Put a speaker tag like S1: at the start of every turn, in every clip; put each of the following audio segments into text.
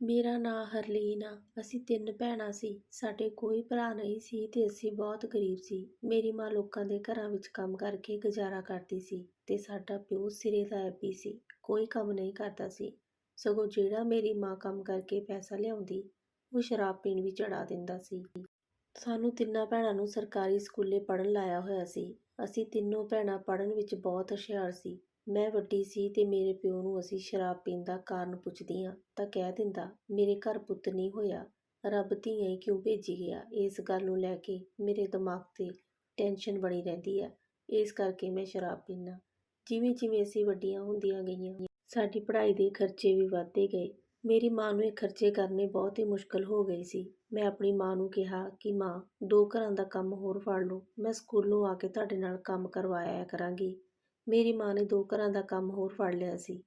S1: ਮੇਰਾ ਨਾਂ ਹਰਲੀਨ ਆ। ਅਸੀਂ ਤਿੰਨ ਭੈਣਾਂ ਸੀ। ਸਾਡੇ ਕੋਈ ਭਰਾ ਨਹੀਂ ਸੀ ਤੇ ਅਸੀਂ ਬਹੁਤ ਗਰੀਬ ਸੀ। ਮੇਰੀ ਮਾਂ ਲੋਕਾਂ ਦੇ ਘਰਾਂ ਵਿੱਚ ਕੰਮ ਕਰਕੇ ਗੁਜ਼ਾਰਾ ਕਰਦੀ ਸੀ ਤੇ ਸਾਡਾ ਪਿਓ ਸਿਰੇ ਦਾ ਐਪੀ ਸੀ। ਕੋਈ ਕੰਮ ਨਹੀਂ ਕਰਦਾ ਸੀ। ਸਗੋਂ ਜਿਹੜਾ ਮੇਰੀ ਮਾਂ ਕੰਮ ਕਰਕੇ ਪੈਸਾ ਲਿਆਉਂਦੀ, ਉਹ ਸ਼ਰਾਬ ਪੀਣ ਵੀ ਚੜਾ ਦਿੰਦਾ ਸੀ। ਸਾਨੂੰ ਤਿੰਨਾਂ ਭੈਣਾਂ ਨੂੰ ਸਰਕਾਰੀ ਸਕੂਲੇ ਪੜ੍ਹਨ ਲਾਇਆ ਹੋਇਆ ਸੀ। ਅਸੀਂ ਤਿੰਨੋਂ ਭੈਣਾਂ ਪੜ੍ਹਨ ਵਿੱਚ ਬਹੁਤ ਹੁਸ਼ਿਆਰ ਸੀ। ਮੈਂ ਵੱਡੀ ਸੀ ਤੇ ਮੇਰੇ ਪਿਓ ਨੂੰ ਅਸੀਂ ਸ਼ਰਾਬ ਪੀਣ ਦਾ ਕਾਰਨ ਪੁੱਛਦੀ ਹਾਂ, ਤਾਂ ਕਹਿ ਦਿੰਦਾ, ਮੇਰੇ ਘਰ ਪੁੱਤ ਨਹੀਂ ਹੋਇਆ। ਰੱਬ ਧੀਆਂ ਹੀ ਕਿਉਂ ਭੇਜੀ ਗਿਆ? ਇਸ ਗੱਲ ਨੂੰ ਲੈ ਕੇ ਮੇਰੇ ਦਿਮਾਗ ਤੇ ਟੈਨਸ਼ਨ ਬਣੀ ਰਹਿੰਦੀ ਹੈ। ਇਸ ਕਰਕੇ ਮੈਂ ਸ਼ਰਾਬ ਪੀਂਦਾ। ਜਿਵੇਂ ਜਿਵੇਂ ਅਸੀਂ ਵੱਡੀਆਂ ਹੁੰਦੀਆਂ ਗਈਆਂ, ਸਾਡੀ ਪੜ੍ਹਾਈ ਦੇ ਖਰਚੇ ਵੀ ਵੱਧਦੇ ਗਏ। ਮੇਰੀ ਮਾਂ ਨੂੰ ਇਹ ਖਰਚੇ ਕਰਨੇ ਬਹੁਤ ਹੀ ਮੁਸ਼ਕਲ ਹੋ ਗਏ ਸੀ। ਮੈਂ ਆਪਣੀ ਮਾਂ ਨੂੰ ਕਿਹਾ ਕਿ, ਮਾਂ, ਦੋ ਘਰਾਂ ਦਾ ਕੰਮ ਹੋਰ ਫੜ ਲਓ। ਮੈਂ ਸਕੂਲੋਂ ਆ ਕੇ ਤੁਹਾਡੇ ਨਾਲ ਕੰਮ ਕਰਵਾਇਆ ਕਰਾਂਗੀ। ਮੇਰੀ ਮਾਂ ਨੇ ਦੋ ਘਰਾਂ ਦਾ ਕੰਮ ਹੋਰ ਫੜ ਲਿਆ ਸੀ।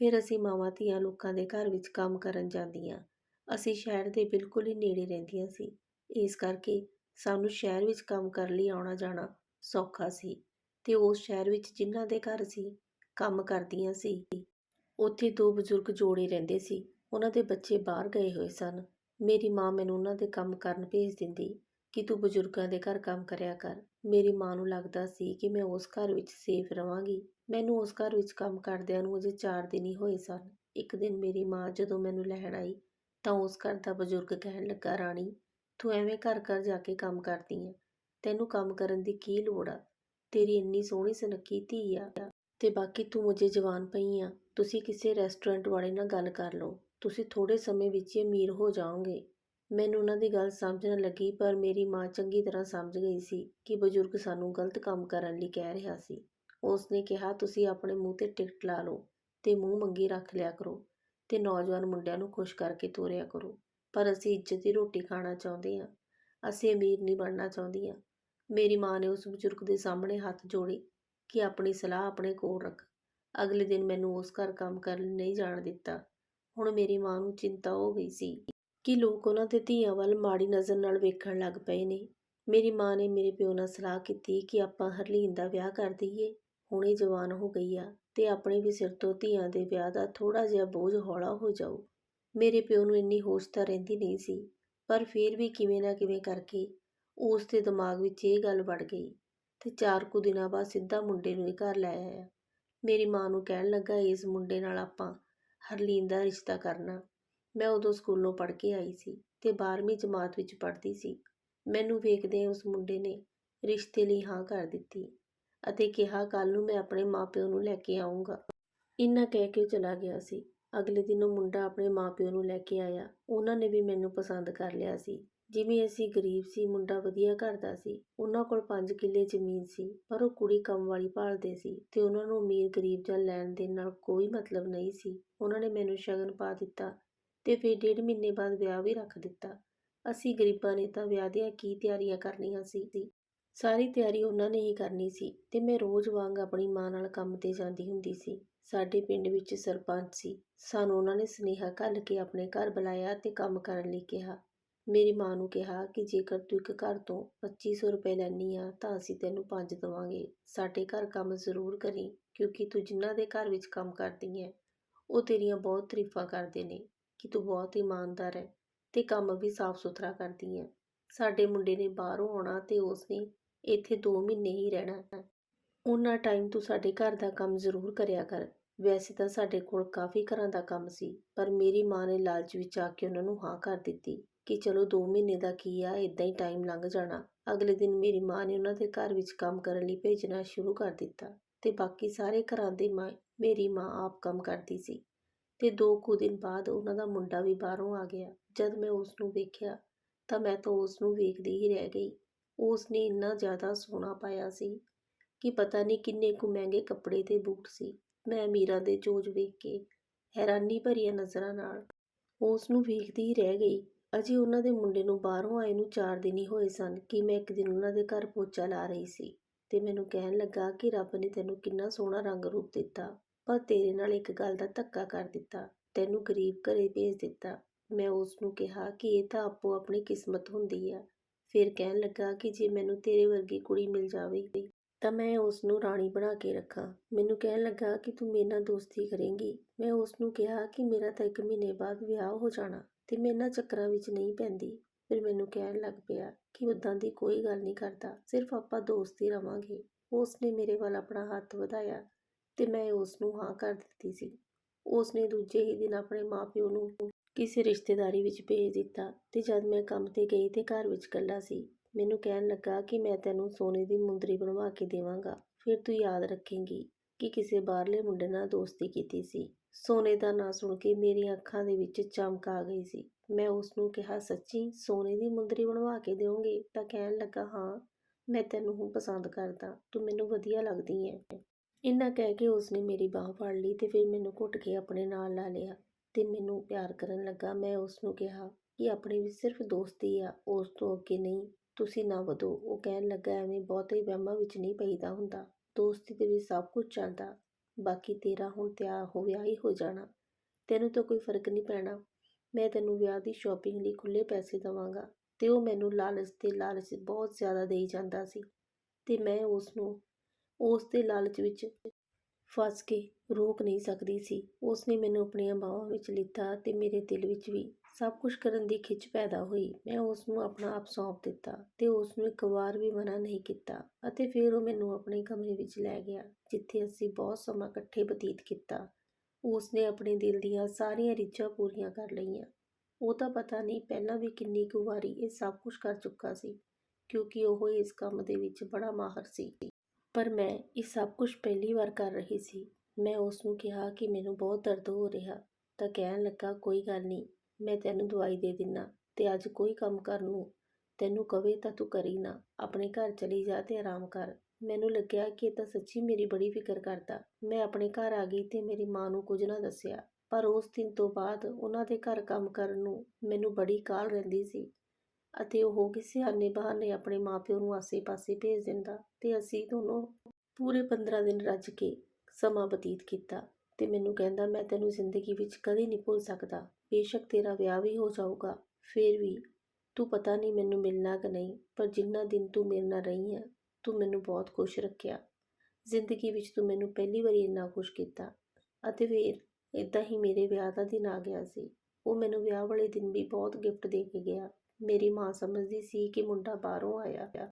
S1: ਫਿਰ ਅਸੀਂ ਮਾਵਾਂ ਧੀਆਂ ਲੋਕਾਂ ਦੇ ਘਰ ਵਿੱਚ ਕੰਮ ਕਰਨ ਜਾਂਦੀਆਂ। ਅਸੀਂ ਸ਼ਹਿਰ ਦੇ ਬਿਲਕੁਲ ਹੀ ਨੇੜੇ ਰਹਿੰਦੀਆਂ ਸੀ। ਇਸ ਕਰਕੇ ਸਾਨੂੰ ਸ਼ਹਿਰ ਵਿੱਚ ਕੰਮ ਕਰਨ ਲਈ ਆਉਣਾ ਜਾਣਾ ਸੌਖਾ ਸੀ ਤੇ ਉਸ ਸ਼ਹਿਰ ਵਿੱਚ ਜਿਨ੍ਹਾਂ ਦੇ ਘਰ ਸੀ ਕੰਮ ਕਰਦੀਆਂ ਸੀ, ਉੱਥੇ ਦੋ ਬਜ਼ੁਰਗ ਜੋੜੇ ਰਹਿੰਦੇ ਸੀ। ਉਹਨਾਂ ਦੇ ਬੱਚੇ ਬਾਹਰ ਗਏ ਹੋਏ ਸਨ। ਮੇਰੀ ਮਾਂ ਮੈਨੂੰ ਉਹਨਾਂ ਦੇ ਕੰਮ ਕਰਨ ਭੇਜ ਦਿੰਦੀ ਕਿ ਤੂੰ ਬਜ਼ੁਰਗਾਂ ਦੇ ਘਰ ਕੰਮ ਕਰਿਆ ਕਰ। ਮੇਰੀ ਮਾਂ ਨੂੰ ਲੱਗਦਾ ਸੀ ਕਿ ਮੈਂ ਉਸ ਘਰ ਵਿੱਚ ਸੇਫ ਰਵਾਂਗੀ। ਮੈਨੂੰ ਉਸ ਘਰ ਵਿੱਚ ਕੰਮ ਕਰਦਿਆਂ ਨੂੰ ਅਜੇ 4 ਦਿਨ ਹੀ ਹੋਏ ਸਨ। ਇੱਕ ਦਿਨ ਮੇਰੀ ਮਾਂ ਜਦੋਂ ਮੈਨੂੰ ਲੈਣ ਆਈ ਤਾਂ ਉਸ ਘਰ ਦਾ ਬਜ਼ੁਰਗ ਕਹਿਣ ਲੱਗਾ, ਰਾਣੀ, ਤੂੰ ਐਵੇਂ ਘਰ ਘਰ ਜਾ ਕੇ ਕੰਮ ਕਰਦੀ ਆ। ਤੈਨੂੰ ਕੰਮ ਕਰਨ ਦੀ ਕੀ ਲੋੜ ਆ? ਤੇਰੀ ਇੰਨੀ ਸੋਹਣੀ ਸੁਨੱਖੀ ਧੀ ਆ ਤੇ ਬਾਕੀ ਤੂੰ ਮੁਝੇ ਜਵਾਨ ਪਈ ਆ। ਤੁਸੀਂ ਕਿਸੇ ਰੈਸਟੋਰੈਂਟ ਵਾਲੇ ਨਾਲ ਗੱਲ ਕਰ ਲਓ। ਤੁਸੀਂ ਥੋੜੇ ਸਮੇਂ ਵਿੱਚ ਹੀ ਅਮੀਰ ਹੋ ਜਾਓਗੇ। ਮੈਨੂੰ ਉਹਨਾਂ ਦੀ ਗੱਲ ਸਮਝ ਨਾ ਲੱਗੀ, ਪਰ ਮੇਰੀ ਮਾਂ ਚੰਗੀ ਤਰ੍ਹਾਂ ਸਮਝ ਗਈ ਸੀ ਕਿ ਬਜ਼ੁਰਗ ਸਾਨੂੰ ਗਲਤ ਕੰਮ ਕਰਨ ਲਈ ਕਹਿ ਰਿਹਾ ਸੀ। ਉਸ ਨੇ ਕਿਹਾ, ਤੁਸੀਂ ਆਪਣੇ ਮੂੰਹ ਤੇ ਟਿਕਟ ਲਾ ਲਓ ਤੇ ਮੂੰਹ ਮੰਗੀ ਰੱਖ ਲਿਆ ਕਰੋ ਤੇ ਨੌਜਵਾਨ ਮੁੰਡਿਆਂ ਨੂੰ ਖੁਸ਼ ਕਰਕੇ ਤੋਰਿਆ ਕਰੋ। ਪਰ ਅਸੀਂ ਇੱਜ਼ਤ ਦੀ ਰੋਟੀ ਖਾਣਾ ਚਾਹੁੰਦੇ ਹਾਂ। ਅਸੀਂ ਅਮੀਰ ਨਹੀਂ ਬਣਨਾ ਚਾਹੁੰਦੀਆਂ। ਮੇਰੀ ਮਾਂ ਨੇ ਉਸ ਬਜ਼ੁਰਗ ਦੇ ਸਾਹਮਣੇ ਹੱਥ ਜੋੜੇ ਕਿ ਆਪਣੀ ਸਲਾਹ ਆਪਣੇ ਕੋਲ ਰੱਖ। ਅਗਲੇ ਦਿਨ ਮੈਨੂੰ ਉਸ ਘਰ ਕੰਮ ਕਰਨ ਨਹੀਂ ਜਾਣ ਦਿੱਤਾ। ਹੁਣ ਮੇਰੀ ਮਾਂ ਨੂੰ ਚਿੰਤਾ ਹੋ ਗਈ ਸੀ। ਕਿ ਲੋਕ ਉਹਨਾਂ ਦੇ ਧੀਆਂ ਵੱਲ ਮਾੜੀ ਨਜ਼ਰ ਨਾਲ ਵੇਖਣ ਲੱਗ ਪਏ ਨੇ। ਮੇਰੀ ਮਾਂ ਨੇ ਮੇਰੇ ਪਿਓ ਨਾਲ ਸਲਾਹ ਕੀਤੀ ਕਿ ਆਪਾਂ ਹਰਲੀਨ ਦਾ ਵਿਆਹ ਕਰ ਦਈਏ। ਹੁਣੇ ਜਵਾਨ ਹੋ ਗਈ ਆ ਤੇ ਆਪਣੇ ਵੀ ਸਿਰ ਤੋਂ ਧੀਆਂ ਦੇ ਵਿਆਹ ਦਾ ਥੋੜਾ ਜਿਹਾ ਬੋਝ ਹੌਲਾ ਹੋ ਜਾਊ। ਮੇਰੇ ਪਿਓ ਨੂੰ ਇੰਨੀ ਹੋਸ਼ ਤਾਂ ਰਹਿੰਦੀ ਨਹੀਂ ਸੀ, ਪਰ ਫਿਰ ਵੀ ਕਿਵੇਂ ਨਾ ਕਿਵੇਂ ਕਰਕੇ ਉਸ ਦੇ ਦਿਮਾਗ ਵਿੱਚ ਇਹ ਗੱਲ ਵੜ ਗਈ ਤੇ ਚਾਰ ਕੁ ਦਿਨਾਂ ਬਾਅਦ ਸਿੱਧਾ ਮੁੰਡੇ ਨੂੰ ਹੀ ਘਰ ਲੈ ਆਇਆ। ਮੇਰੀ ਮਾਂ ਨੂੰ ਕਹਿਣ ਲੱਗਾ, ਇਸ ਮੁੰਡੇ ਨਾਲ ਆਪਾਂ ਹਰਲੀਨ ਦਾ ਰਿਸ਼ਤਾ ਕਰਨਾ। ਮੈਂ ਉਦੋਂ ਸਕੂਲੋਂ ਪੜ੍ਹ ਕੇ ਆਈ ਸੀ ਤੇ 12ਵੀਂ ਜਮਾਤ ਵਿੱਚ ਪੜ੍ਹਦੀ ਸੀ। ਮੈਨੂੰ ਵੇਖਦੇ ਉਸ ਮੁੰਡੇ ਨੇ ਰਿਸ਼ਤੇ ਲਈ ਹਾਂ ਕਰ ਦਿੱਤੀ ਅਤੇ ਕਿਹਾ ਕੱਲ ਨੂੰ ਮੈਂ ਆਪਣੇ ਮਾਪਿਓ ਨੂੰ ਲੈ ਕੇ ਆਉਂਗਾ ਇੰਨਾ ਕਹਿ ਕੇ ਚਲਾ ਗਿਆ ਸੀ। ਅਗਲੇ ਦਿਨ ਉਹ ਮੁੰਡਾ ਆਪਣੇ ਮਾਪਿਓ ਨੂੰ ਲੈ ਕੇ ਆਇਆ। ਉਹਨਾਂ ਨੇ ਵੀ ਮੈਨੂੰ ਪਸੰਦ ਕਰ ਲਿਆ ਸੀ। ਜਿਵੇਂ ਅਸੀਂ ਗਰੀਬ ਸੀ, ਮੁੰਡਾ ਵਧੀਆ ਘਰ ਦਾ ਸੀ, ਉਹਨਾਂ ਕੋਲ 5 ਕਿੱਲੇ ਜ਼ਮੀਨ ਸੀ, ਪਰ ਉਹ ਕੁੜੀ ਕੰਮ ਵਾਲੀ ਭਾਲਦੇ ਸੀ ਤੇ ਉਹਨਾਂ ਨੂੰ ਅਮੀਰ ਗਰੀਬ ਜਾਂ ਲੈਣ ਦੇਣ ਨਾਲ ਕੋਈ ਮਤਲਬ ਨਹੀਂ ਸੀ। ਉਹਨਾਂ ਨੇ ਮੈਨੂੰ ਸ਼ਗਨ ਪਾ ਦਿੱਤਾ ਤੇ ਫਿਰ ਡੇਢ ਮਹੀਨੇ ਬਾਅਦ ਵਿਆਹ ਵੀ ਰੱਖ ਦਿੱਤਾ। ਅਸੀਂ ਗਰੀਬਾਂ ਨੇ ਤਾਂ ਵਿਆਹ ਦੀਆਂ ਕੀ ਤਿਆਰੀਆਂ ਕਰਨੀਆਂ ਸੀ ਸਾਰੀ ਤਿਆਰੀ ਉਹਨਾਂ ਨੇ ਹੀ ਕਰਨੀ ਸੀ ਤੇ ਮੈਂ ਰੋਜ਼ ਵਾਂਗ ਆਪਣੀ ਮਾਂ ਨਾਲ ਕੰਮ ਤੇ ਜਾਂਦੀ ਹੁੰਦੀ ਸੀ। ਸਾਡੇ ਪਿੰਡ ਵਿੱਚ ਸਰਪੰਚ ਸੀ। ਸਾਨੂੰ ਉਹਨਾਂ ਨੇ ਸੁਨੇਹਾ ਘੱਲ ਕੇ ਆਪਣੇ ਘਰ ਬੁਲਾਇਆ ਤੇ ਕੰਮ ਕਰਨ ਲਈ ਕਿਹਾ। ਮੇਰੀ ਮਾਂ ਨੂੰ ਕਿਹਾ ਕਿ ਜੇਕਰ ਤੂੰ ਇੱਕ ਘਰ ਤੋਂ 2500 ਰੁਪਏ ਲੈਣੀ ਆ ਤਾਂ ਅਸੀਂ ਤੈਨੂੰ ਪੰਜ ਦੇਵਾਂਗੇ। ਸਾਡੇ ਘਰ ਕੰਮ ਜ਼ਰੂਰ ਕਰੀ ਕਿਉਂਕਿ ਤੂੰ ਜਿਨ੍ਹਾਂ ਦੇ ਘਰ ਵਿੱਚ ਕੰਮ ਕਰਦੀ ਹੈ, ਉਹ ਤੇਰੀਆਂ ਬਹੁਤ ਤਾਰੀਫਾਂ ਕਰਦੇ ਨੇ। ਕਿ ਤੂੰ ਬਹੁਤ ਇਮਾਨਦਾਰ ਹੈ ਤੇ ਕੰਮ ਵੀ ਸਾਫ਼ ਸੁਥਰਾ ਕਰਦੀ ਹੈ। ਸਾਡੇ ਮੁੰਡੇ ਨੇ ਬਾਹਰੋਂ ਆਉਣਾ ਤੇ ਉਸਨੇ ਇੱਥੇ 2 ਮਹੀਨੇ ਹੀ ਰਹਿਣਾ ਹੈ। ਉਹਨਾਂ ਟਾਈਮ ਤੂੰ ਸਾਡੇ ਘਰ ਦਾ ਕੰਮ ਜ਼ਰੂਰ ਕਰਿਆ ਕਰ। ਵੈਸੇ ਤਾਂ ਸਾਡੇ ਕੋਲ ਕਾਫੀ ਘਰਾਂ ਦਾ ਕੰਮ ਸੀ, ਪਰ ਮੇਰੀ ਮਾਂ ਨੇ ਲਾਲਚ ਵਿੱਚ ਆ ਕੇ ਉਹਨਾਂ ਨੂੰ ਹਾਂ ਕਰ ਦਿੱਤੀ ਕਿ ਚਲੋ 2 ਮਹੀਨੇ ਦਾ ਕੀ ਆ ਇਦਾਂ ਹੀ ਟਾਈਮ ਲੰਘ ਜਾਣਾ। ਅਗਲੇ ਦਿਨ ਮੇਰੀ ਮਾਂ ਨੇ ਉਹਨਾਂ ਦੇ ਘਰ ਵਿੱਚ ਕੰਮ ਕਰਨ ਲਈ ਭੇਜਣਾ ਸ਼ੁਰੂ ਕਰ ਦਿੱਤਾ ਤੇ ਬਾਕੀ ਸਾਰੇ ਘਰਾਂ ਦੇ ਮਾਂ, ਮੇਰੀ ਮਾਂ ਆਪ ਕੰਮ ਕਰਦੀ ਸੀ। ਤੇ ਦੋ ਕੁ ਦਿਨ ਬਾਅਦ ਉਹਨਾਂ ਦਾ ਮੁੰਡਾ ਵੀ ਬਾਹਰੋਂ ਆ ਗਿਆ। ਜਦ ਮੈਂ ਉਸ ਨੂੰ ਵੇਖਿਆ ਤਾਂ ਮੈਂ ਤਾਂ ਉਸ ਨੂੰ ਵੇਖਦੀ ਹੀ ਰਹਿ ਗਈ। ਉਸ ਨੇ ਇੰਨਾ ਜ਼ਿਆਦਾ ਸੋਨਾ ਪਾਇਆ ਸੀ ਕਿ ਪਤਾ ਨਹੀਂ ਕਿੰਨੇ ਕੁ ਮਹਿੰਗੇ ਕੱਪੜੇ ਤੇ ਬੂਟ ਸੀ। ਮੈਂ ਅਮੀਰਾਂ ਦੇ ਜੋਜ ਵੇਖ ਕੇ ਹੈਰਾਨੀ ਭਰੀਆਂ ਨਜ਼ਰਾਂ ਨਾਲ ਉਸ ਨੂੰ ਵੇਖਦੀ ਹੀ ਰਹਿ ਗਈ। ਅਜੇ ਉਹਨਾਂ ਦੇ ਮੁੰਡੇ ਨੂੰ ਬਾਹਰੋਂ ਆਏ ਨੂੰ 4 ਦਿਨ ਹੀ ਹੋਏ ਸਨ ਕਿ ਮੈਂ ਇੱਕ ਦਿਨ ਉਹਨਾਂ ਦੇ ਘਰ ਪੋਚਾ ਲਾ ਰਹੀ ਸੀ ਤੇ ਮੈਨੂੰ ਕਹਿਣ ਲੱਗਾ ਕਿ ਰੱਬ ਨੇ ਤੈਨੂੰ ਕਿੰਨਾ ਸੋਹਣਾ ਰੰਗ ਰੂਪ ਦਿੱਤਾ। ਪਰ ਤੇਰੇ ਨਾਲ ਇੱਕ ਗੱਲ ਦਾ ਧੱਕਾ ਕਰ ਦਿੱਤਾ। ਤੈਨੂੰ ਗਰੀਬ ਘਰੇ ਭੇਜ ਦਿੱਤਾ। ਮੈਂ ਉਸ ਨੂੰ ਕਿਹਾ ਕਿ ਇਹ ਤਾਂ ਆਪੋ ਆਪਣੀ ਕਿਸਮਤ ਹੁੰਦੀ ਆ। ਫਿਰ ਕਹਿਣ ਲੱਗਾ ਕਿ ਜੇ ਮੈਨੂੰ ਤੇਰੇ ਵਰਗੀ ਕੁੜੀ ਮਿਲ ਜਾਵੇ ਤਾਂ ਮੈਂ ਉਸ ਨੂੰ ਰਾਣੀ ਬਣਾ ਕੇ ਰੱਖਾਂ। ਮੈਨੂੰ ਕਹਿਣ ਲੱਗਾ ਕਿ ਤੂੰ ਮੇਰੇ ਨਾਲ ਦੋਸਤੀ ਕਰੇਂਗੀ। ਮੈਂ ਉਸ ਨੂੰ ਕਿਹਾ ਕਿ ਮੇਰਾ ਤਾਂ ਇੱਕ ਮਹੀਨੇ ਬਾਅਦ ਵਿਆਹ ਹੋ ਜਾਣਾ ਤੇ ਮੈਂ ਇਹਨਾਂ ਚੱਕਰਾਂ ਵਿੱਚ ਨਹੀਂ ਪੈਂਦੀ। ਫਿਰ ਮੈਨੂੰ ਕਹਿਣ ਲੱਗ ਪਿਆ ਕਿ ਉਦਾਂ ਦੀ ਕੋਈ ਗੱਲ ਨਹੀਂ ਕਰਦਾ। ਸਿਰਫ ਆਪਾਂ ਦੋਸਤ ਹੀ ਰਵਾਂਗੇ। ਉਸ ਨੇ ਮੇਰੇ ਵੱਲ ਆਪਣਾ ਹੱਥ ਵਧਾਇਆ। ਤੇ ਮੈਂ ਉਸ ਨੂੰ ਹਾਂ ਕਰ ਦਿੱਤੀ ਸੀ। ਉਸ ਨੇ ਦੂਜੇ ਹੀ ਦਿਨ ਆਪਣੇ ਮਾਪਿਓ ਨੂੰ ਕਿਸੇ ਰਿਸ਼ਤੇਦਾਰੀ ਵਿੱਚ ਭੇਜ ਦਿੱਤਾ ਤੇ ਜਦ ਮੈਂ ਕੰਮ ਤੇ ਗਈ ਤੇ ਘਰ ਵਿੱਚ ਇਕੱਲਾ ਸੀ, ਮੈਨੂੰ ਕਹਿਣ ਲੱਗਾ ਕਿ ਮੈਂ ਤੈਨੂੰ ਸੋਨੇ ਦੀ ਮੁੰਦਰੀ ਬਣਵਾ ਕੇ ਦੇਵਾਂਗਾ। ਫਿਰ ਤੂੰ ਯਾਦ ਰੱਖੇਂਗੀ ਕਿ ਕਿਸੇ ਬਾਹਰਲੇ ਮੁੰਡੇ ਨਾਲ ਦੋਸਤੀ ਕੀਤੀ ਸੀ। ਸੋਨੇ ਦਾ ਨਾਂ ਸੁਣ ਕੇ ਮੇਰੀਆਂ ਅੱਖਾਂ ਦੇ ਵਿੱਚ ਚਮਕ ਆ ਗਈ ਸੀ। ਮੈਂ ਉਸ ਨੂੰ ਕਿਹਾ, ਸੱਚੀ ਸੋਨੇ ਦੀ ਮੁੰਦਰੀ ਬਣਵਾ ਕੇ ਦਿਓਗੇ? ਤਾਂ ਕਹਿਣ ਲੱਗਾ, ਹਾਂ, ਮੈਂ ਤੈਨੂੰ ਹੁਣ ਪਸੰਦ ਕਰਦਾ। ਤੂੰ ਮੈਨੂੰ ਵਧੀਆ ਲੱਗਦੀ ਹੈ। ਇੰਨਾ ਕਹਿ ਕੇ ਉਸਨੇ ਮੇਰੀ ਬਾਹ ਫੜ ਲਈ ਤੇ ਫਿਰ ਮੈਨੂੰ ਘੁੱਟ ਕੇ ਆਪਣੇ ਨਾਲ ਲਾ ਲਿਆ ਤੇ ਮੈਨੂੰ ਪਿਆਰ ਕਰਨ ਲੱਗਾ। ਮੈਂ ਉਸ ਨੂੰ ਕਿਹਾ ਕਿ ਆਪਣੀ ਵੀ ਸਿਰਫ ਦੋਸਤੀ ਆ, ਉਸ ਤੋਂ ਅੱਗੇ ਨਹੀਂ, ਤੁਸੀਂ ਨਾ ਵਧੋ। ਉਹ ਕਹਿਣ ਲੱਗਾ, ਐਵੇਂ ਬਹੁਤੇ ਵਹਿਮਾਂ ਵਿੱਚ ਨਹੀਂ ਪਈਦਾ ਹੁੰਦਾ। ਦੋਸਤੀ ਦੇ ਵਿੱਚ ਸਭ ਕੁਝ ਚੱਲਦਾ। ਬਾਕੀ ਤੇਰਾ ਹੁਣ ਤਿਆਰ ਹੋ, ਵਿਆਹ ਹੀ ਹੋ ਜਾਣਾ। ਤੈਨੂੰ ਤਾਂ ਕੋਈ ਫ਼ਰਕ ਨਹੀਂ ਪੈਣਾ। ਮੈਂ ਤੈਨੂੰ ਵਿਆਹ ਦੀ ਸ਼ਾਪਿੰਗ ਲਈ ਖੁੱਲੇ ਪੈਸੇ ਦਵਾਂਗਾ। ਤੇ ਉਹ ਮੈਨੂੰ ਲਾਲਚ ਤੇ ਲਾਲਚ ਬਹੁਤ ਜ਼ਿਆਦਾ ਦੇਈ ਜਾਂਦਾ ਸੀ। ਤੇ ਮੈਂ ਉਸ ਨੂੰ ਉਸ ਦੇ ਲਾਲਚ ਵਿੱਚ ਫਸ ਕੇ ਰੋਕ ਨਹੀਂ ਸਕਦੀ ਸੀ। ਉਸ ਨੇ ਮੈਨੂੰ ਆਪਣੀਆਂ ਬਾਹਾਂ ਵਿੱਚ ਲਿੱਤਾ ਤੇ ਮੇਰੇ ਦਿਲ ਵਿੱਚ ਵੀ ਸਭ ਕੁਝ ਕਰਨ ਦੀ ਖਿੱਚ ਪੈਦਾ ਹੋਈ। ਮੈਂ ਉਸ ਨੂੰ ਆਪਣਾ ਆਪ ਸੌਂਪ ਦਿੱਤਾ ਤੇ ਉਸ ਨੂੰ ਇੱਕ ਵਾਰ ਵੀ ਮਨਾ ਨਹੀਂ ਕੀਤਾ ਅਤੇ ਫਿਰ ਉਹ ਮੈਨੂੰ ਆਪਣੇ ਕਮਰੇ ਵਿੱਚ ਲੈ ਗਿਆ, ਜਿੱਥੇ ਅਸੀਂ ਬਹੁਤ ਸਮਾਂ ਇਕੱਠੇ ਬਤੀਤ ਕੀਤਾ। ਉਸ ਨੇ ਆਪਣੇ ਦਿਲ ਦੀਆਂ ਸਾਰੀਆਂ ਰੀਝਾਂ ਪੂਰੀਆਂ ਕਰ ਲਈਆਂ। ਉਹ ਤਾਂ ਪਤਾ ਨਹੀਂ ਪਹਿਲਾਂ ਵੀ ਕਿੰਨੀ ਕੁ ਵਾਰੀ ਇਹ ਸਭ ਕੁਝ ਕਰ ਚੁੱਕਾ ਸੀ, ਕਿਉਂਕਿ ਉਹ ਇਸ ਕੰਮ ਦੇ ਵਿੱਚ ਬੜਾ ਮਾਹਰ ਸੀ। ਪਰ ਮੈਂ ਇਹ ਸਭ ਕੁਝ ਪਹਿਲੀ ਵਾਰ ਕਰ ਰਹੀ ਸੀ। ਮੈਂ ਉਸ ਨੂੰ ਕਿਹਾ ਕਿ ਮੈਨੂੰ ਬਹੁਤ ਦਰਦ ਹੋ ਰਿਹਾ, ਤਾਂ ਕਹਿਣ ਲੱਗਾ, ਕੋਈ ਗੱਲ ਨਹੀਂ, ਮੈਂ ਤੈਨੂੰ ਦਵਾਈ ਦੇ ਦਿੰਨਾ, ਤੇ ਅੱਜ ਕੋਈ ਕੰਮ ਕਰਨ ਨੂੰ ਤੈਨੂੰ ਕਵੇ ਤਾਂ ਤੂੰ ਕਰੀ ਨਾ, ਆਪਣੇ ਘਰ ਚਲੀ ਜਾ ਤੇ ਆਰਾਮ ਕਰ। ਮੈਨੂੰ ਲੱਗਿਆ ਕਿ ਇਹ ਤਾਂ ਸੱਚੀ ਮੇਰੀ ਬੜੀ ਫਿਕਰ ਕਰਦਾ। ਮੈਂ ਆਪਣੇ ਘਰ ਆ ਗਈ ਤੇ ਮੇਰੀ ਮਾਂ ਨੂੰ ਕੁਝ ਨਾ ਦੱਸਿਆ। ਪਰ ਉਸ ਦਿਨ ਤੋਂ ਬਾਅਦ ਉਹਨਾਂ ਦੇ ਘਰ ਕੰਮ ਕਰਨ ਨੂੰ ਮੈਨੂੰ ਬੜੀ ਕਾਲ ਰਹਿੰਦੀ ਸੀ। ਅਤੇ ਉਹ ਕਿਸੇ ਆਨੇ ਬਹਾਨੇ ਆਪਣੇ ਮਾਪਿਓ ਨੂੰ ਆਸੇ-ਪਾਸੇ ਭੇਜ ਦਿੰਦਾ ਤੇ ਅਸੀਂ ਦੋਨੋਂ ਪੂਰੇ 15 ਦਿਨ ਰੱਜ ਕੇ ਸਮਾਂ ਬਤੀਤ ਕੀਤਾ ਤੇ ਮੈਨੂੰ ਕਹਿੰਦਾ, ਮੈਂ ਤੈਨੂੰ ਜ਼ਿੰਦਗੀ ਵਿੱਚ ਕਦੇ ਨਹੀਂ ਭੁੱਲ ਸਕਦਾ। ਬੇਸ਼ੱਕ ਤੇਰਾ ਵਿਆਹ ਵੀ ਹੋ ਜਾਊਗਾ। ਫਿਰ ਵੀ ਤੂੰ ਪਤਾ ਨਹੀਂ ਮੈਨੂੰ ਮਿਲਣਾ ਕਿ ਨਹੀਂ, ਪਰ ਜਿੰਨਾ ਦਿਨ ਤੂੰ ਮੇਰੇ ਨਾਲ ਰਹੀ ਹੈ, ਤੂੰ ਮੈਨੂੰ ਬਹੁਤ ਖੁਸ਼ ਰੱਖਿਆ। ਜ਼ਿੰਦਗੀ ਵਿੱਚ ਤੂੰ ਮੈਨੂੰ ਪਹਿਲੀ ਵਾਰੀ ਇੰਨਾ ਖੁਸ਼ ਕੀਤਾ ਅਤੇ ਫਿਰ ਇਦਾਂ ਹੀ ਮੇਰੇ ਵਿਆਹ ਦਾ ਦਿਨ ਆ ਗਿਆ ਸੀ। ਉਹ ਮੈਨੂੰ ਵਿਆਹ ਵਾਲੇ ਦਿਨ ਵੀ ਬਹੁਤ ਗਿਫਟ ਦੇ ਕੇ ਗਿਆ। ਮੇਰੀ ਮਾਂ ਸਮਝਦੀ ਸੀ ਕਿ ਮੁੰਡਾ ਬਾਹਰੋਂ ਆਇਆ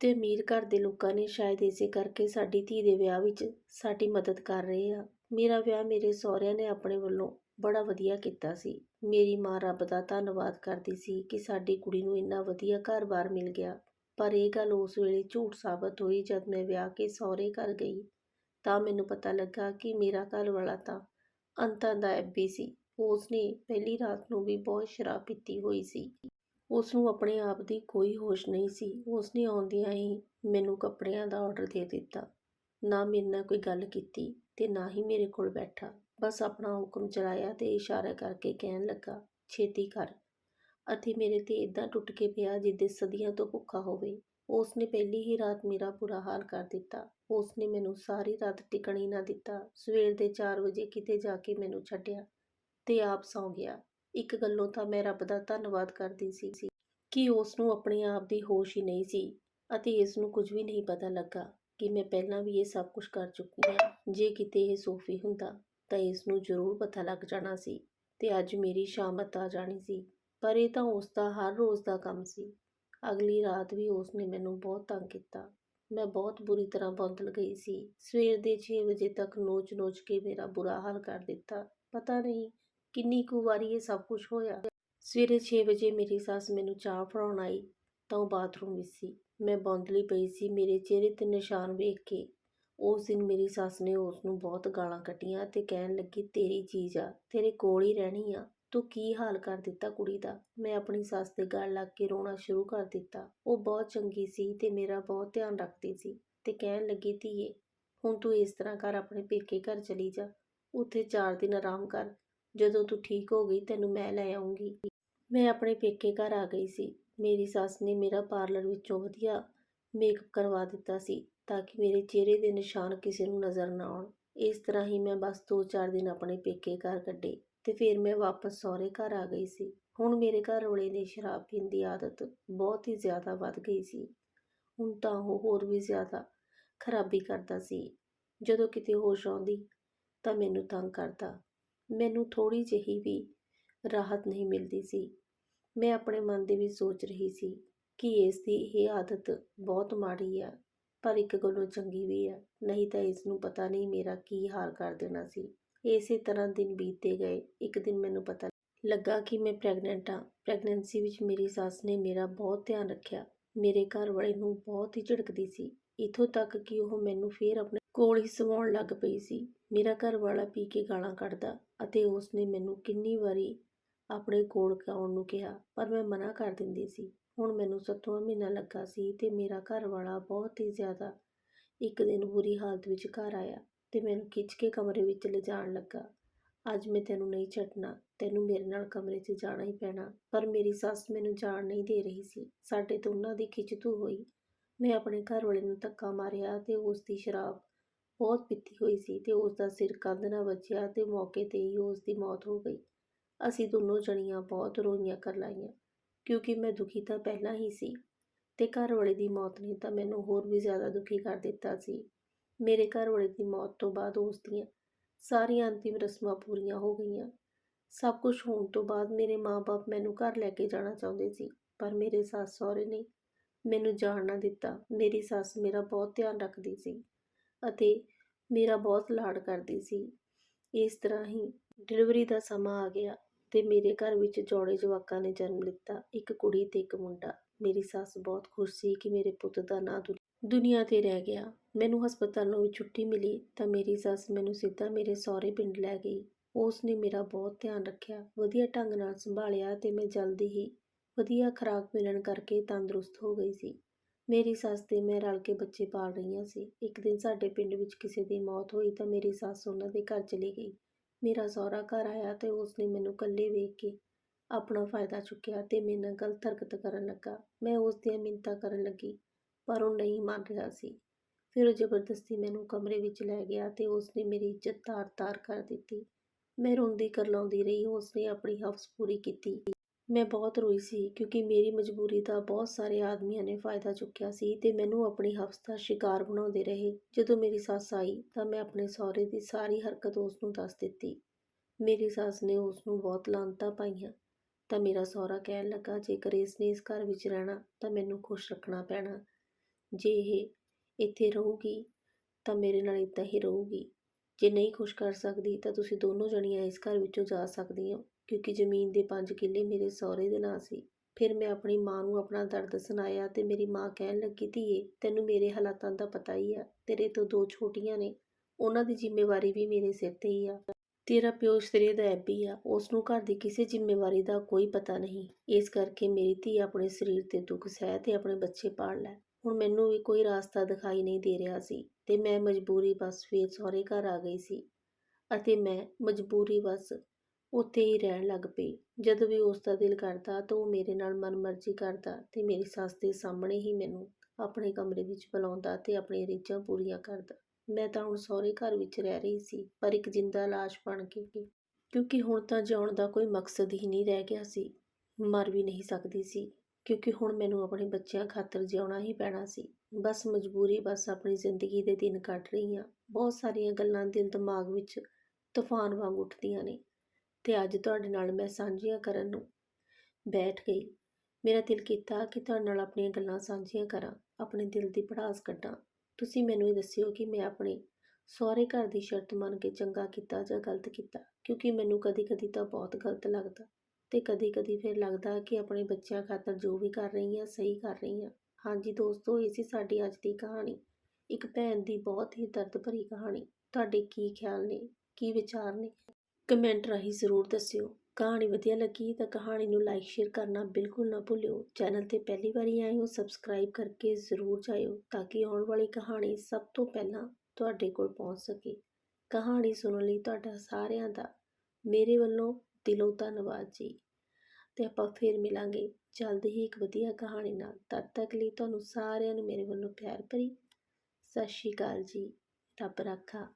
S1: ਤੇ ਅਮੀਰ ਘਰ ਦੇ ਲੋਕਾਂ ਨੇ ਸ਼ਾਇਦ ਇਸੇ ਕਰਕੇ ਸਾਡੀ ਧੀ ਦੇ ਵਿਆਹ ਵਿੱਚ ਸਾਡੀ ਮਦਦ ਕਰ ਰਹੇ ਆ। ਮੇਰਾ ਵਿਆਹ ਮੇਰੇ ਸਹੁਰਿਆਂ ਨੇ ਆਪਣੇ ਵੱਲੋਂ ਬੜਾ ਵਧੀਆ ਕੀਤਾ ਸੀ। ਮੇਰੀ ਮਾਂ ਰੱਬ ਦਾ ਧੰਨਵਾਦ ਕਰਦੀ ਸੀ ਕਿ ਸਾਡੀ ਕੁੜੀ ਨੂੰ ਇੰਨਾ ਵਧੀਆ ਘਰ-ਬਾਰ ਮਿਲ ਗਿਆ। ਪਰ ਇਹ ਗੱਲ ਉਸ ਵੇਲੇ ਝੂਠ ਸਾਬਤ ਹੋਈ ਜਦ ਮੈਂ ਵਿਆਹ ਕੇ ਸਹੁਰੇ ਘਰ ਗਈ। ਤਾਂ ਮੈਨੂੰ ਪਤਾ ਲੱਗਾ ਕਿ ਮੇਰਾ ਘਰ ਵਾਲਾ ਤਾਂ ਅੰਤਾਂ ਦਾ ਐਬੀ ਸੀ। ਉਸ ਨੇ ਪਹਿਲੀ ਰਾਤ ਨੂੰ ਵੀ ਬਹੁਤ ਸ਼ਰਾਬ ਪੀਤੀ ਹੋਈ ਸੀ। ਉਸ ਨੂੰ ਆਪਣੇ ਆਪ ਦੀ ਕੋਈ ਹੋਸ਼ ਨਹੀਂ ਸੀ। ਉਸ ਨੇ ਆਉਂਦਿਆਂ ਹੀ ਮੈਨੂੰ ਕੱਪੜਿਆਂ ਦਾ ਆਰਡਰ ਦੇ ਦਿੱਤਾ। ਨਾ ਮੇਰੇ ਨਾਲ ਕੋਈ ਗੱਲ ਕੀਤੀ ਤੇ ਨਾ ਹੀ ਮੇਰੇ ਕੋਲ ਬੈਠਾ। ਬਸ ਆਪਣਾ ਹੁਕਮ ਚਲਾਇਆ ਤੇ ਇਸ਼ਾਰਾ ਕਰਕੇ ਕਹਿਣ ਲੱਗਾ, ਛੇਤੀ ਕਰ। ਅਤੇ ਮੇਰੇ ਤੇ ਇਦਾਂ ਟੁੱਟ ਕੇ ਪਿਆ ਜਿੱਦੇ ਸਦੀਆਂ ਤੋਂ ਭੁੱਖਾ ਹੋਵੇ। ਉਸ ਨੇ ਪਹਿਲੀ ਹੀ ਰਾਤ ਮੇਰਾ ਬੁਰਾ ਹਾਲ ਕਰ ਦਿੱਤਾ। ਉਸ ਨੇ ਮੈਨੂੰ ਸਾਰੀ ਰਾਤ ਟਿਕਣੀ ਨਾ ਦਿੱਤਾ। ਸਵੇਰ ਦੇ 4 ਵਜੇ ਕਿਤੇ ਜਾ ਕੇ ਮੈਨੂੰ ਛੱਡਿਆ ਤੇ ਆਪ ਸੌਂ ਗਿਆ। ਇੱਕ ਗੱਲੋਂ ਤਾਂ ਮੈਂ ਰੱਬ ਦਾ ਧੰਨਵਾਦ ਕਰਦੀ ਸੀ ਕਿ ਉਸ ਨੂੰ ਆਪਣੇ ਆਪ ਦੀ ਹੋਸ਼ ਹੀ ਨਹੀਂ ਸੀ ਅਤੇ ਇਸ ਨੂੰ ਕੁਝ ਵੀ ਨਹੀਂ ਪਤਾ ਲੱਗਾ ਕਿ ਮੈਂ ਪਹਿਲਾਂ ਵੀ ਇਹ ਸਭ ਕੁਝ ਕਰ ਚੁੱਕੀ ਹਾਂ। ਜੇ ਕਿਤੇ ਇਹ ਸੋਫੀ ਹੁੰਦਾ ਤਾਂ ਇਸ ਨੂੰ ਜ਼ਰੂਰ ਪਤਾ ਲੱਗ ਜਾਣਾ ਸੀ ਤੇ ਅੱਜ ਮੇਰੀ ਸ਼ਾਮਤ ਆ ਜਾਣੀ ਸੀ, ਪਰ ਇਹ ਤਾਂ ਉਸ ਦਾ ਹਰ ਰੋਜ਼ ਦਾ ਕੰਮ ਸੀ। ਅਗਲੀ ਰਾਤ ਵੀ ਉਸ ਨੇ ਮੈਨੂੰ ਬਹੁਤ ਤੰਗ ਕੀਤਾ। ਮੈਂ ਬਹੁਤ ਬੁਰੀ ਤਰ੍ਹਾਂ ਬੌਂਦਲ ਗਈ ਸੀ। ਸਵੇਰ ਦੇ 6 ਵਜੇ ਤੱਕ ਨੋਚ-ਨੋਚ ਕੇ ਮੇਰਾ ਬੁਰਾ ਹਾਲ ਕਰ ਦਿੱਤਾ। ਪਤਾ ਨਹੀਂ ਕਿੰਨੀ ਕੁ ਵਾਰੀ ਇਹ ਸਭ ਕੁਝ ਹੋਇਆ। ਸਵੇਰੇ 6 ਵਜੇ ਮੇਰੀ ਸੱਸ ਮੈਨੂੰ ਚਾਹ ਫੜਾਉਣ ਆਈ, ਤਾਂ ਉਹ ਬਾਥਰੂਮ ਵਿੱਚ ਸੀ। ਮੈਂ ਬੌਂਦਲੀ ਪਈ ਸੀ, ਮੇਰੇ ਚਿਹਰੇ ਤੇ ਨਿਸ਼ਾਨ ਵੇਖ ਕੇ। ਉਸ ਦਿਨ ਮੇਰੀ ਸੱਸ ਨੇ ਉਸ ਨੂੰ ਬਹੁਤ ਗਾਲਾਂ ਕੱਢੀਆਂ ਤੇ ਕਹਿਣ ਲੱਗੀ, ਤੇਰੀ ਚੀਜ਼ ਆ, ਤੇਰੇ ਕੋਲ ਹੀ ਰਹਿਣੀ ਆ। ਤੂੰ ਕੀ ਹਾਲ ਕਰ ਦਿੱਤਾ ਕੁੜੀ ਦਾ? ਮੈਂ ਆਪਣੀ ਸੱਸ ਦੇ ਗੱਲ ਲੱਗ ਕੇ ਰੋਣਾ ਸ਼ੁਰੂ ਕਰ ਦਿੱਤਾ। ਉਹ ਬਹੁਤ ਚੰਗੀ ਸੀ ਤੇ ਮੇਰਾ ਬਹੁਤ ਧਿਆਨ ਰੱਖਦੀ ਸੀ ਤੇ ਕਹਿਣ ਲੱਗੀ, ਧੀਏ, ਹੁਣ ਤੂੰ ਇਸ ਤਰ੍ਹਾਂ ਕਰ, ਆਪਣੇ ਪੇਕੇ ਘਰ ਚਲੀ ਜਾ। ਉੱਥੇ 4 ਦਿਨ ਆਰਾਮ ਕਰ ਜਦੋਂ ਤੂੰ ਠੀਕ ਹੋ ਗਈ, ਤੈਨੂੰ ਮੈਂ ਲੈ ਆਉਂਗੀ ਮੈਂ ਆਪਣੇ ਪੇਕੇ ਘਰ ਆ ਗਈ ਸੀ। ਮੇਰੀ ਸੱਸ ਨੇ ਮੇਰਾ ਪਾਰਲਰ ਵਿੱਚੋਂ ਵਧੀਆ ਮੇਕਅਪ ਕਰਵਾ ਦਿੱਤਾ ਸੀ, ਤਾਂ ਕਿ ਮੇਰੇ ਚਿਹਰੇ ਦੇ ਨਿਸ਼ਾਨ ਕਿਸੇ ਨੂੰ ਨਜ਼ਰ ਨਾ ਆਉਣ। ਇਸ ਤਰ੍ਹਾਂ ਹੀ ਮੈਂ ਬਸ 2-4 ਦਿਨ ਆਪਣੇ ਪੇਕੇ ਘਰ ਕੱਢੇ ਤੇ ਫਿਰ ਮੈਂ ਵਾਪਸ ਸਹੁਰੇ ਘਰ ਆ ਗਈ ਸੀ। ਹੁਣ ਮੇਰੇ ਘਰ ਵਾਲੇ ਦੀ ਸ਼ਰਾਬ ਪੀਣ ਦੀ ਆਦਤ ਬਹੁਤ ਹੀ ਜ਼ਿਆਦਾ ਵੱਧ ਗਈ ਸੀ। ਹੁਣ ਤਾਂ ਉਹ ਹੋਰ ਵੀ ਜ਼ਿਆਦਾ ਖਰਾਬੀ ਕਰਦਾ ਸੀ। ਜਦੋਂ ਕਿਤੇ ਹੋਸ਼ ਆਉਂਦੀ ਤਾਂ ਮੈਨੂੰ ਤੰਗ ਕਰਦਾ। ਮੈਨੂੰ ਥੋੜੀ ਜਿਹੀ ਵੀ ਰਾਹਤ ਨਹੀਂ ਮਿਲਦੀ ਸੀ। ਮੈਂ ਆਪਣੇ ਮਨ ਦੇ ਵਿੱਚ ਸੋਚ ਰਹੀ ਸੀ ਕਿ ਇਸ ਦੀ ਇਹ ਆਦਤ ਬਹੁਤ ਮਾੜੀ ਆ, ਪਰ ਇੱਕ ਗੱਲੋਂ ਚੰਗੀ ਵੀ ਆ। ਨਹੀਂ ਤਾਂ ਇਸ ਨੂੰ ਪਤਾ ਨਹੀਂ ਮੇਰਾ ਕੀ ਹਾਲ ਕਰ ਦੇਣਾ ਸੀ। ਇਸੇ ਤਰ੍ਹਾਂ ਦਿਨ ਬੀਤਦੇ ਗਏ। ਇੱਕ ਦਿਨ ਮੈਨੂੰ ਪਤਾ ਲੱਗਾ ਕਿ ਮੈਂ ਪ੍ਰੈਗਨੈਂਟ ਹਾਂ। ਪ੍ਰੈਗਨੈਂਸੀ ਵਿੱਚ ਮੇਰੀ ਸੱਸ ਨੇ ਮੇਰਾ ਬਹੁਤ ਧਿਆਨ ਰੱਖਿਆ। ਮੇਰੇ ਘਰ ਵਾਲੇ ਨੂੰ ਬਹੁਤ ਹੀ ਝਿੜਕਦੀ ਸੀ। ਇਥੋਂ ਤੱਕ ਕਿ ਉਹ ਮੈਨੂੰ ਫੇਰ ਆਪਣੇ ਕੋਲ ਹੀ ਸਵਾਉਣ ਲੱਗ ਪਈ ਸੀ। ਮੇਰਾ ਘਰ ਵਾਲਾ ਪੀ ਕੇ ਗਾਲਾਂ ਕੱਢਦਾ ਅਤੇ ਉਸ ਨੇ ਮੈਨੂੰ ਕਿੰਨੀ ਵਾਰੀ ਆਪਣੇ ਕੋਲ ਆਉਣ ਨੂੰ ਕਿਹਾ, ਪਰ ਮੈਂ ਮਨਾ ਕਰ ਦਿੰਦੀ ਸੀ। ਹੁਣ ਮੈਨੂੰ ਸੱਤਵਾਂ ਮਹੀਨਾ ਲੱਗਾ ਸੀ ਤੇ ਮੇਰਾ ਘਰ ਵਾਲਾ ਬਹੁਤ ਹੀ ਜ਼ਿਆਦਾ ਇੱਕ ਦਿਨ ਬੁਰੀ ਹਾਲਤ ਵਿੱਚ ਘਰ ਆਇਆ ਤੇ ਮੈਨੂੰ ਖਿੱਚ ਕੇ ਕਮਰੇ ਵਿੱਚ ਲਿਜਾਣ ਲੱਗਾ। ਅੱਜ ਮੈਂ ਤੈਨੂੰ ਨਹੀਂ ਛੱਡਣਾ, ਤੈਨੂੰ ਮੇਰੇ ਨਾਲ ਕਮਰੇ 'ਚ ਜਾਣਾ ਹੀ ਪੈਣਾ, ਪਰ ਮੇਰੀ ਸੱਸ ਮੈਨੂੰ ਜਾਣ ਨਹੀਂ ਦੇ ਰਹੀ ਸੀ। ਸਾਡੇ ਦੋਨਾਂ ਦੀ ਖਿੱਚਤੂ ਹੋਈ। ਮੈਂ ਆਪਣੇ ਘਰ ਵਾਲੇ ਨੂੰ ਧੱਕਾ ਮਾਰਿਆ ਤੇ ਉਸ ਦੀ ਸ਼ਰਾਬ ਬਹੁਤ ਪੀਤੀ ਹੋਈ ਸੀ ਤੇ ਉਸ ਦਾ ਸਿਰ ਕੰਧ ਨਾਲ ਵੱਜਿਆ ਤੇ ਮੌਕੇ ਤੇ ਹੀ ਉਸ ਦੀ ਮੌਤ ਹੋ ਗਈ। ਅਸੀਂ ਦੋਨੋਂ ਜਣੀਆਂ ਬਹੁਤ ਰੋਈਆਂ ਕਰ ਲਾਈਆਂ, ਕਿਉਂਕਿ ਮੈਂ ਦੁਖੀ ਤਾਂ ਪਹਿਲਾਂ ਹੀ ਸੀ ਤੇ ਘਰ ਵਾਲੇ ਦੀ ਮੌਤ ਨੇ ਤਾਂ ਮੈਨੂੰ ਹੋਰ ਵੀ ਜ਼ਿਆਦਾ ਦੁਖੀ ਕਰ ਦਿੱਤਾ ਸੀ। ਮੇਰੇ ਘਰ ਵਾਲੇ ਦੀ ਮੌਤ ਤੋਂ ਬਾਅਦ ਉਸ ਦੀਆਂ ਸਾਰੀਆਂ ਅੰਤਿਮ ਰਸਮਾਂ ਪੂਰੀਆਂ ਹੋ ਗਈਆਂ। ਸਭ ਕੁਝ ਹੋਣ ਤੋਂ ਬਾਅਦ ਮੇਰੇ ਮਾਪੇ ਮੈਨੂੰ ਘਰ ਲੈ ਕੇ ਜਾਣਾ ਚਾਹੁੰਦੇ ਸੀ, ਪਰ ਮੇਰੇ ਸੱਸ ਸਹੁਰੇ ਨੇ ਮੈਨੂੰ ਜਾਣ ਨਾ ਦਿੱਤਾ। ਮੇਰੀ ਸੱਸ ਮੇਰਾ ਬਹੁਤ ਧਿਆਨ ਰੱਖਦੀ ਸੀ ਅਤੇ ਮੇਰਾ ਬਹੁਤ ਲਾਡ ਕਰਦੀ ਸੀ। ਇਸ ਤਰ੍ਹਾਂ ਹੀ ਡਿਲੀਵਰੀ ਦਾ ਸਮਾਂ ਆ ਗਿਆ ਤੇ ਮੇਰੇ ਘਰ ਵਿੱਚ ਜੋੜੇ ਜਵਾਕਾਂ ਨੇ ਜਨਮ ਲਿੱਤਾ ਇੱਕ ਕੁੜੀ ਤੇ ਇੱਕ ਮੁੰਡਾ। ਮੇਰੀ ਸੱਸ ਬਹੁਤ ਖੁਸ਼ ਸੀ ਕਿ ਮੇਰੇ ਪੁੱਤ ਦਾ ਨਾਂ ਦੁ- ਦੁਨੀਆ ਤੇ ਰਹਿ ਗਿਆ। ਮੈਨੂੰ ਹਸਪਤਾਲੋਂ ਵੀ ਛੁੱਟੀ ਮਿਲੀ ਤਾਂ ਮੇਰੀ ਸੱਸ ਮੈਨੂੰ ਸਿੱਧਾ ਮੇਰੇ ਸਹੁਰੇ ਪਿੰਡ ਲੈ ਗਈ। ਉਸ ਨੇ ਮੇਰਾ ਬਹੁਤ ਧਿਆਨ ਰੱਖਿਆ, ਵਧੀਆ ਢੰਗ ਨਾਲ ਸੰਭਾਲਿਆ ਤੇ ਮੈਂ ਜਲਦੀ ਹੀ ਵਧੀਆ ਖੁਰਾਕ ਮਿਲਣ ਕਰਕੇ ਤੰਦਰੁਸਤ ਹੋ ਗਈ ਸੀ। ਮੇਰੀ ਸੱਸ ਤੇ ਮੈਂ ਰਲ ਕੇ ਬੱਚੇ ਪਾਲ ਰਹੀਆਂ ਸੀ। ਇੱਕ ਦਿਨ ਸਾਡੇ ਪਿੰਡ ਵਿੱਚ ਕਿਸੇ ਦੀ ਮੌਤ ਹੋਈ ਤਾਂ ਮੇਰੀ ਸੱਸ ਉਹਨਾਂ ਦੇ ਘਰ ਚਲੀ ਗਈ। ਮੇਰਾ ਸਹੁਰਾ ਘਰ ਆਇਆ ਤੇ ਉਸਨੇ ਮੈਨੂੰ ਇਕੱਲੇ ਵੇਖ ਕੇ ਆਪਣਾ ਫਾਇਦਾ ਚੁੱਕਿਆ ਤੇ ਮੇਰੇ ਨਾਲ ਗਲਤ ਹਰਕਤ ਕਰਨ ਲੱਗਾ। ਮੈਂ ਉਸ ਦੀਆਂ ਮਿੰਨਤਾਂ ਕਰਨ ਲੱਗੀ, ਪਰ ਉਹ ਨਹੀਂ ਮੰਨ ਰਿਹਾ ਸੀ। ਫਿਰ ਉਹ ਜ਼ਬਰਦਸਤੀ ਮੈਨੂੰ ਕਮਰੇ ਵਿੱਚ ਲੈ ਗਿਆ ਤੇ ਉਸਨੇ ਮੇਰੀ ਇੱਜ਼ਤ ਤਾਰ-ਤਾਰ ਕਰ ਦਿੱਤੀ। ਮੈਂ ਰੋਂਦੀ ਕਰਲਾਉਂਦੀ ਰਹੀ, ਉਸਨੇ ਆਪਣੀ ਹਫਸ ਪੂਰੀ ਕੀਤੀ। ਮੈਂ ਬਹੁਤ ਰੋਈ ਸੀ ਕਿਉਂਕਿ ਮੇਰੀ ਮਜਬੂਰੀ ਦਾ ਬਹੁਤ ਸਾਰੇ ਆਦਮੀਆਂ ਨੇ ਫਾਇਦਾ ਚੁੱਕਿਆ ਸੀ ਤੇ ਮੈਨੂੰ ਆਪਣੀ ਹਫਸ ਦਾ ਸ਼ਿਕਾਰ ਬਣਾਉਂਦੇ ਰਹੇ। ਜਦੋਂ ਮੇਰੀ ਸੱਸ ਆਈ ਤਾਂ ਮੈਂ ਆਪਣੇ ਸਹੁਰੇ ਦੀ ਸਾਰੀ ਹਰਕਤ ਉਸ ਨੂੰ ਦੱਸ ਦਿੱਤੀ। ਮੇਰੀ ਸੱਸ ਨੇ ਉਸ ਨੂੰ ਬਹੁਤ ਲਾਂਤਾਂ ਪਾਈਆਂ। ਤਾਂ ਮੇਰਾ ਸਹੁਰਾ ਕਹਿਣ ਲੱਗਾ, ਜੇਕਰ ਇਸ ਨੇ ਇਸ ਘਰ ਵਿੱਚ ਰਹਿਣਾ, ਤਾਂ ਮੈਨੂੰ ਖੁਸ਼ ਰੱਖਣਾ ਪੈਣਾ। ਜੇ ਇਹ ਇੱਥੇ ਰਹੂਗੀ, ਤਾਂ ਮੇਰੇ ਨਾਲ ਇੱਦਾਂ ਹੀ ਰਹੂਗੀ। ਜੇ ਨਹੀਂ ਖੁਸ਼ ਕਰ ਸਕਦੀ, ਤਾਂ ਤੁਸੀਂ ਦੋਨੋਂ ਜਣੀਆਂ ਇਸ ਘਰ ਵਿੱਚੋਂ ਜਾ ਸਕਦੀਆਂ ਹੋ। ਕਿਉਂਕਿ ਜ਼ਮੀਨ ਦੇ 5 ਕਿੱਲੇ ਮੇਰੇ ਸਹੁਰੇ ਦੇ ਨਾਂ ਸੀ। ਫਿਰ ਮੈਂ ਆਪਣੀ ਮਾਂ ਨੂੰ ਆਪਣਾ ਦਰਦ ਸੁਣਾਇਆ ਤੇ ਮੇਰੀ ਮਾਂ ਕਹਿਣ ਲੱਗੀ, ਧੀਏ, ਤੈਨੂੰ ਮੇਰੇ ਹਾਲਾਤਾਂ ਦਾ ਪਤਾ ਹੀ ਆ। ਤੇਰੇ ਤੋਂ ਦੋ ਛੋਟੀਆਂ ਨੇ। ਉਹਨਾਂ ਦੀ ਜ਼ਿੰਮੇਵਾਰੀ ਵੀ ਮੇਰੇ ਸਿਰ ਤੇ ਹੀ ਆ। ਤੇਰਾ ਪਿਓ ਸਿਰੇ ਦਾ ਐਬੀ ਆ। ਉਸ ਨੂੰ ਘਰ ਦੀ ਕਿਸੇ ਜ਼ਿੰਮੇਵਾਰੀ ਦਾ ਕੋਈ ਪਤਾ ਨਹੀਂ। ਇਸ ਕਰਕੇ ਮੇਰੀ ਧੀ ਆਪਣੇ ਸਰੀਰ ਤੇ ਦੁੱਖ ਸਹਿ ਤੇ ਆਪਣੇ ਬੱਚੇ ਪਾਲ ਲੈ। ਹੁਣ ਮੈਨੂੰ ਵੀ ਕੋਈ ਰਾਸਤਾ ਦਿਖਾਈ ਨਹੀਂ ਦੇ ਰਿਹਾ ਸੀ ਤੇ ਮੈਂ ਮਜਬੂਰੀ ਬਸ ਫੇਰ ਸਹੁਰੇ ਘਰ ਆ ਗਈ ਸੀ। ਅਤੇ ਮੈਂ ਮਜਬੂਰੀ ਬਸ ਉੱਥੇ ਹੀ ਰਹਿਣ ਲੱਗ ਪਈ। ਜਦੋਂ ਵੀ ਉਸ ਦਾ ਦਿਲ ਕਰਦਾ ਤਾਂ ਉਹ ਮੇਰੇ ਨਾਲ ਮਨਮਰਜ਼ੀ ਕਰਦਾ ਤੇ ਮੇਰੀ ਸੱਸ ਦੇ ਸਾਹਮਣੇ ਹੀ ਮੈਨੂੰ ਆਪਣੇ ਕਮਰੇ ਵਿੱਚ ਬੁਲਾਉਂਦਾ ਤੇ ਆਪਣੀਆਂ ਰੀਝਾਂ ਪੂਰੀਆਂ ਕਰਦਾ। ਮੈਂ ਤਾਂ ਹੁਣ ਸਹੁਰੇ ਘਰ ਵਿੱਚ ਰਹਿ ਰਹੀ ਸੀ, ਪਰ ਇੱਕ ਜਿੰਦਾ ਲਾਸ਼ ਬਣ ਕੇ ਕਿਉਂਕਿ ਹੁਣ ਤਾਂ ਜਿਉਣ ਦਾ ਕੋਈ ਮਕਸਦ ਹੀ ਨਹੀਂ ਰਹਿ ਗਿਆ ਸੀ। ਮਰ ਵੀ ਨਹੀਂ ਸਕਦੀ ਸੀ, ਕਿਉਂਕਿ ਹੁਣ ਮੈਨੂੰ ਆਪਣੇ ਬੱਚਿਆਂ ਖਾਤਰ ਜਿਉਣਾ ਹੀ ਪੈਣਾ ਸੀ। ਬਸ ਮਜਬੂਰੀ, ਬਸ ਆਪਣੀ ਜ਼ਿੰਦਗੀ ਦੇ ਦਿਨ ਕੱਟ ਰਹੀ ਹਾਂ ਬਹੁਤ ਸਾਰੀਆਂ ਗੱਲਾਂ ਦਿਲ ਦਿਮਾਗ ਵਿੱਚ ਤੂਫਾਨ ਵਾਂਗ ਉੱਠਦੀਆਂ ਨੇ। ਤੇ ਅੱਜ ਤੁਹਾਡੇ ਨਾਲ ਮੈਂ ਸਾਂਝੀਆਂ ਕਰਨ ਨੂੰ ਬੈਠ ਗਈ। ਮੇਰਾ ਦਿਲ ਕੀਤਾ ਕਿ ਤੁਹਾਡੇ ਨਾਲ ਆਪਣੀਆਂ ਗੱਲਾਂ ਸਾਂਝੀਆਂ ਕਰਾਂ, ਆਪਣੇ ਦਿਲ ਦੀ ਪੜਾਸ ਕੱਢਾਂ। ਤੁਸੀਂ ਮੈਨੂੰ ਇਹ ਦੱਸਿਓ ਕਿ ਮੈਂ ਆਪਣੇ ਸਹੁਰੇ ਘਰ ਦੀ ਸ਼ਰਤ ਮੰਨ ਕੇ ਚੰਗਾ ਕੀਤਾ ਜਾਂ ਗਲਤ ਕੀਤਾ, ਕਿਉਂਕਿ ਮੈਨੂੰ ਕਦੀ-ਕਦੀ ਤਾਂ ਬਹੁਤ ਗਲਤ ਲੱਗਦਾ ਤੇ ਕਦੀ-ਕਦੀ ਫਿਰ ਲੱਗਦਾ ਕਿ ਆਪਣੇ ਬੱਚਿਆਂ ਖਾਤਰ ਜੋ ਵੀ ਕਰ ਰਹੀ ਹਾਂ, ਸਹੀ ਕਰ ਰਹੀ ਹਾਂ। ਹਾਂਜੀ ਦੋਸਤੋ, ਇਹ ਸੀ ਸਾਡੀ ਅੱਜ ਦੀ ਕਹਾਣੀ। ਇੱਕ ਭੈਣ ਦੀ ਬਹੁਤ ਹੀ ਦਰਦ ਭਰੀ ਕਹਾਣੀ। ਤੁਹਾਡੇ ਕੀ ਖਿਆਲ ਨੇ, ਕੀ ਵਿਚਾਰ ਨੇ? ਕਮੈਂਟ ਰਾਹੀਂ ਜ਼ਰੂਰ ਦੱਸਿਓ। ਕਹਾਣੀ ਵਧੀਆ ਲੱਗੀ ਤਾਂ ਕਹਾਣੀ ਨੂੰ ਲਾਈਕ ਸ਼ੇਅਰ ਕਰਨਾ ਬਿਲਕੁਲ ਨਾ ਭੁੱਲਿਓ। ਚੈਨਲ ਤੇ ਪਹਿਲੀ ਵਾਰੀ ਆਏ ਹੋ ਸਬਸਕ੍ਰਾਈਬ ਕਰਕੇ ਜ਼ਰੂਰ ਜਾਇਓ ਤਾਂ ਕਿ ਆਉਣ ਵਾਲੀ ਕਹਾਣੀ ਸਭ ਤੋਂ ਪਹਿਲਾਂ ਤੁਹਾਡੇ ਕੋਲ ਪਹੁੰਚ ਸਕੇ। ਕਹਾਣੀ ਸੁਣਨ ਲਈ ਤੁਹਾਡਾ ਸਾਰਿਆਂ ਦਾ ਮੇਰੇ ਵੱਲੋਂ ਦਿਲੋਂ ਧੰਨਵਾਦ ਜੀ। ਤੇ ਆਪਾਂ ਫਿਰ ਮਿਲਾਂਗੇ ਜਲਦ ਹੀ ਇੱਕ ਵਧੀਆ ਕਹਾਣੀ ਨਾਲ। ਤਦ ਤੱਕ ਲਈ ਤੁਹਾਨੂੰ ਸਾਰਿਆਂ ਨੂੰ ਮੇਰੇ ਵੱਲੋਂ ਪਿਆਰ ਭਰੀ ਸਤਿ ਸ਼੍ਰੀ ਅਕਾਲ ਜੀ। ਰੱਬ ਰਾਖਾ।